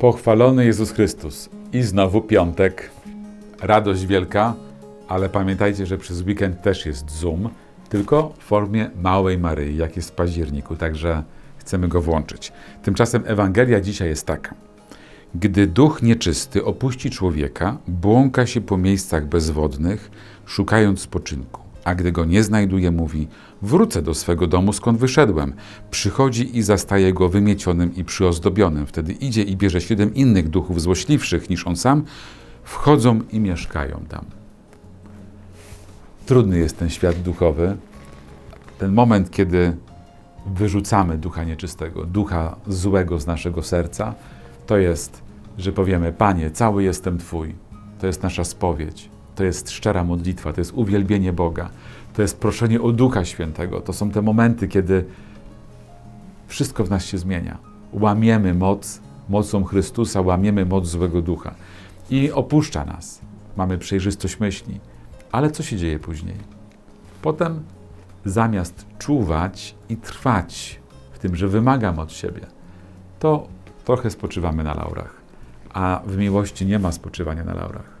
Pochwalony Jezus Chrystus. I znowu piątek. Radość wielka, ale pamiętajcie, że przez weekend też jest Zoom, tylko w formie małej Maryi, jak jest w październiku, także chcemy go włączyć. Tymczasem Ewangelia dzisiaj jest taka. Gdy duch nieczysty opuści człowieka, błąka się po miejscach bezwodnych, szukając spoczynku. A gdy go nie znajduje, mówi: Wrócę do swego domu, skąd wyszedłem. Przychodzi i zastaje go wymiecionym i przyozdobionym. Wtedy idzie i bierze siedem innych duchów złośliwszych niż on sam, wchodzą i mieszkają tam. Trudny jest ten świat duchowy. Ten moment, kiedy wyrzucamy ducha nieczystego, ducha złego z naszego serca, to jest, że powiemy: Panie, cały jestem Twój. To jest nasza spowiedź. To jest szczera modlitwa, to jest uwielbienie Boga, to jest proszenie o Ducha Świętego. To są te momenty, kiedy wszystko w nas się zmienia. Łamiemy moc, mocą Chrystusa, łamiemy moc złego ducha i opuszcza nas. Mamy przejrzystość myśli. Ale co się dzieje później? Potem zamiast czuwać i trwać w tym, że wymagam od siebie, to trochę spoczywamy na laurach. A w miłości nie ma spoczywania na laurach.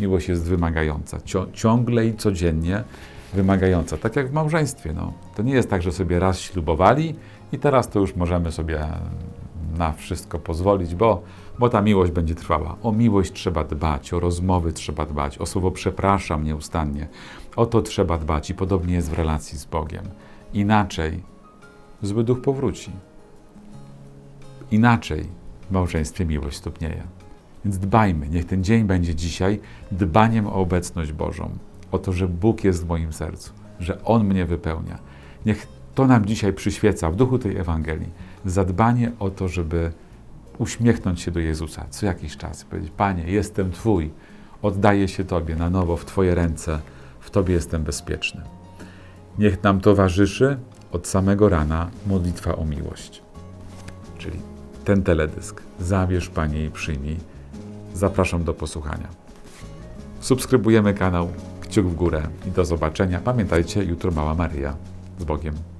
Miłość jest wymagająca, ciągle i codziennie wymagająca. Tak jak w małżeństwie. No. To nie jest tak, że sobie raz ślubowali i teraz to już możemy sobie na wszystko pozwolić, bo, bo ta miłość będzie trwała. O miłość trzeba dbać, o rozmowy trzeba dbać, o słowo przepraszam nieustannie. O to trzeba dbać i podobnie jest w relacji z Bogiem. Inaczej zły duch powróci. Inaczej w małżeństwie miłość stopnieje. Więc dbajmy, niech ten dzień będzie dzisiaj dbaniem o obecność Bożą, o to, że Bóg jest w moim sercu, że On mnie wypełnia. Niech to nam dzisiaj przyświeca w duchu tej Ewangelii. Zadbanie o to, żeby uśmiechnąć się do Jezusa co jakiś czas, powiedzieć: Panie, jestem Twój, oddaję się Tobie na nowo w Twoje ręce, w Tobie jestem bezpieczny. Niech nam towarzyszy od samego rana modlitwa o miłość. Czyli ten teledysk. Zabierz, Panie, i przyjmij. Zapraszam do posłuchania. Subskrybujemy kanał, kciuk w górę i do zobaczenia. Pamiętajcie, jutro Mała Maryja. Z Bogiem.